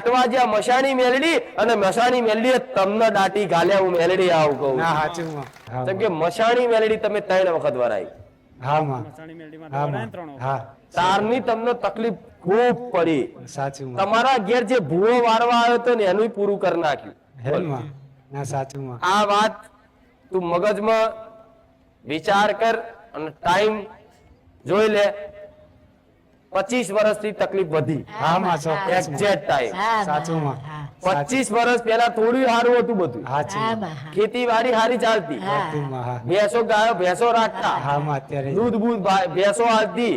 દાટવા જ્યાં મશાની મેલડી અને મશાની મેલડી તમને દાટી ગાલ્યા હું મેલડી આવું કહું સાચું કેમ કે મશાણી મેલડી તમે ત્રણ વખત વરાઈ. તારની તમને તકલીફ ખૂબ પડી. સાચું તમારા ઘેર જે ભૂવો વારવા આવ્યો હતો ને એનું પૂરું કરી નાખ્યું. ના સાચું આ વાત તું મગજમાં વિચાર કર અને ટાઈમ જોઈ લે. પચીસ વર્ષથી તકલીફ વધી. એક્ઝેક્ટ ટાઈમ પચીસ વર્ષ પહેલા થોડું સારું હતું બધું. ખેતીવાડી સારી ચાલતી. ભેંસો ગાયો ભેંસો રાખતા. હા માં અત્યારે. દૂધ બૂધ ભેંસો આવતી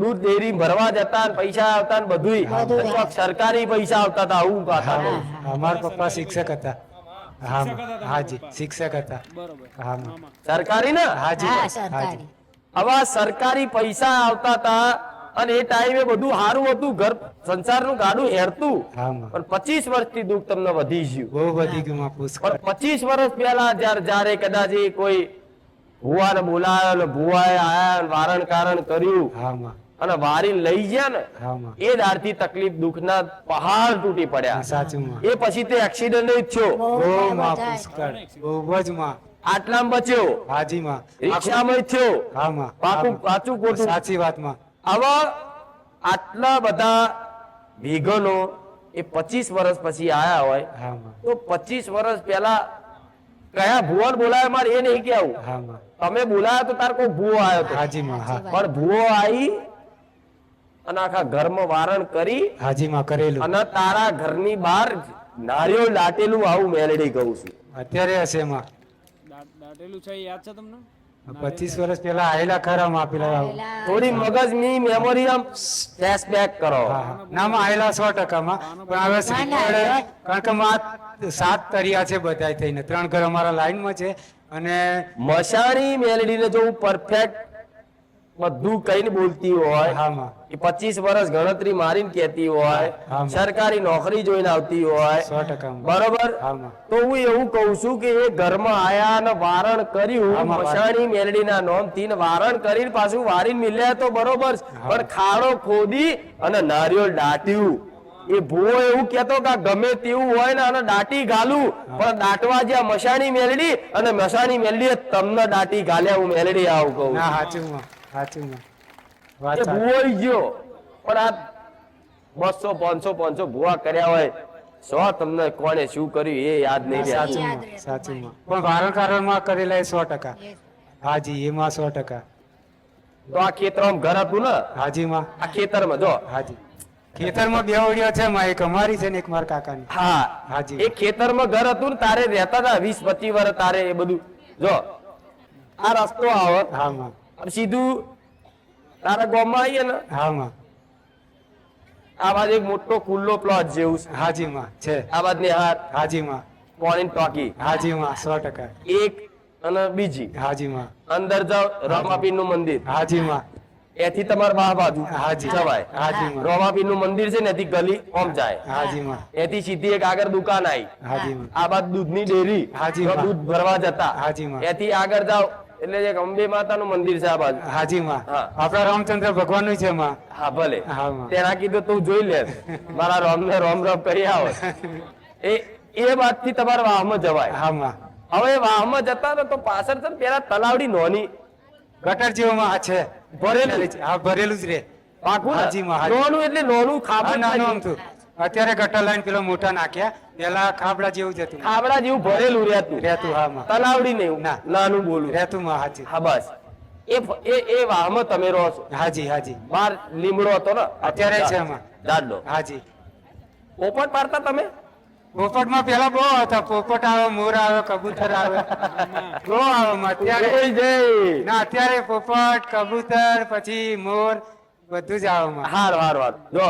દૂધ ડેરી ભરવા જતા પૈસા આવતા ને બધુંય. બધું. સરકારી પૈસા આવતા હતા આવું ગાતા હતા. અમારા પપ્પા શિક્ષક હતા. હા હાજી શિક્ષક હતા. બરોબર. હા સરકારી ને? હાજી હાજી આવા સરકારી પૈસા આવતા હતા અને એ ટાઈમે બધું સારું હતું ઘર સંસારનું ગાડું હેરતું. પણ પચીસ વર્ષથી દુઃખ તમને વધી ગયું. બહુ વધી ગયું પણ પચીસ વર્ષ પહેલા જયારે જયારે કદાચ કોઈ ભુવાને બોલાયો ને ભુવાએ આયા વારણ કારણ કર્યું અને વારી લઈ ગયા ને હા માં. એ દારથી તકલીફ દુઃખના પહાડ તૂટી પડ્યા. સાચું એ પછી તે એક્સિડન્ટ જ થયો. બહુ જ માં. આટલામાં બચ્યો. હાજી માં. રિક્ષામાં થયો. હા માં. પાકું પાછું સાચી વાતમાં. આવા આટલા બધા વિઘનો એ પચીસ વર્ષ પછી આયા હોય તો પચીસ વર્ષ પહેલા કયા ભુવન બોલાય? મારે એ નહીં કેવું હા તમે બોલાયા તો તાર કોઈ ભૂવો આવ્યો હતો હાજી હા. પણ ભૂવો આવી અને આખા ઘરમાં વારણ કરી હાજી માં કરેલું. અને તારા ઘરની બહાર નારિયેળ દાટેલું આવું મેલડી કહું છું. અત્યારે હશે માં. દાટેલું છે યાદ છે તમને? પચીસ વર્ષ પહેલા આયેલા ખરા માં પેલા થોડી થોડી મગજની મેમોરી આમ ફ્લેશબેક કરો. હા, હા. ના માં આયેલા સો ટકા માં પણ હવે કારણ કે માં સાત તરિયા છે બધા થઈને. ત્રણ ઘર અમારા લાઈનમાં છે. અને મશારી મેલડી ને જો પરફેક્ટ બધું કઈ બોલતી હોય. એ પચીસ વર્ષ ગણતરી મારીને કેતી હોય. સરકારી નોકરી જોઈને આવતી હોય. બરોબર? તો હું એવું કહું છું કે એ ઘરમાં આયા ને વારણ કર્યું મસાણી મેલડીના નોમથી ને વારણ કરીને પાછું વારીને મિલ્યા તો બરોબર પણ ખાડો ખોદી અને નારિયેળ દાટ્યું. એ ભૂવો એવું કેતો કે ગમે તેવું હોય ને અને દાટી ગાલું. પણ દાટવા જ્યાં મશાણી મેલડી અને મશાણી મેલડી તમને દાટી ગાલ્યા હું મેલડી આવું કહું સાચું માં સાચું માં વાત એ ગયો. પણ આ બસો પાંચસો પાંચસો ભૂવા કર્યા હોય સો તમને કોને શું કર્યું એ યાદ નહીં સાચું. સાચું પણ કરેલા એ સો ટકા. હાજી એમાં સો ટકા. તો આ ખેતરમાં ઘર હતું ને? હાજી માં આ ખેતરમાં જો. હાજી. ખેતરમાં બે ઓડિયો છે માં એક અમારી છે ને એક મારા કાકાની. હા. હાજી. એ ખેતરમાં ઘર હતું ને તારે રહેતા હતા? વીસ પચીસ વર્ષ તારે એ બધું. જો. આ રસ્તો આવો. હા માં અને સીધું તારા ગામમાં આવીએ ને? હા માં. આ બાજુ એક મોટો ખુલ્લો પ્લોટ જેવું છે. હાજી માં છે. આ બાજુ ની હાર. હાજી માં. મોર્નિંગ ટોકી હાજી માં સો ટકા. એક અને બીજી. હાજી માં. અંદર જાવ રામાપીરનું મંદિર. હાજી માં. એથી તમાર બા બાજુ. હાજી. જવાય. હાજી રામાપીરનું મંદિર છે ને એથી ગલી ઓમ જાય. હાજી માં. એથી સીધી એક આગળ દુકાન આવી હાજી માં. આ બાદ દૂધની ડેરી. હાજી દૂધ ભરવા જતા. હાજી માં. એથી આગળ જાઓ. એટલે એક અંબે માતાનું મંદિર છે આ બાજુ. હાજી માં. આપણા રામચંદ્ર ભગવાનનું છે માં હા ભલે. તેના કીધું તું જોઈ લે. મારા રોમ ને રોમ રોમ કરી આવો એ એ વાતથી તમારા વાહમાં જવાય. હા માં હવે વાહમાં જતા તો પાછળ છે ને પેલા તલાવડી નોની. ગટર જેવો માં છે. ભરેલું. હા ભરેલું જ રે. પાકું? હાજી. માં, નોનું એટલે નોનું ખાબડ નાનું નાખ્યું. અત્યારે ગટર લાઈન પેલો મોટા નાખ્યા. પેલા ખાબડા જેવું જ હતું. ખાબડા જેવું ભરેલું રહેતું. રહેતું હા માં. તલાવડી નહીં ના. નાનું બોલું. રહેતું માં હાજી હા બસ. એ એ એ વાહમાં તમે રહો છો. હાજી હાજી. બાર લીમડો હતો ને? અત્યારે છે એમાં. દાદલો હાજી. પોપટ પાડતા તમે? પોપટમાં પેલા બહુ હતા. પોપટ આવે મોર આવે કબૂતર આવે. બહુ આવે અત્યારે. ના અત્યારે પોપટ કબૂતર પછી મોર બધું જ આવે માં. હાર હાર હાર. જો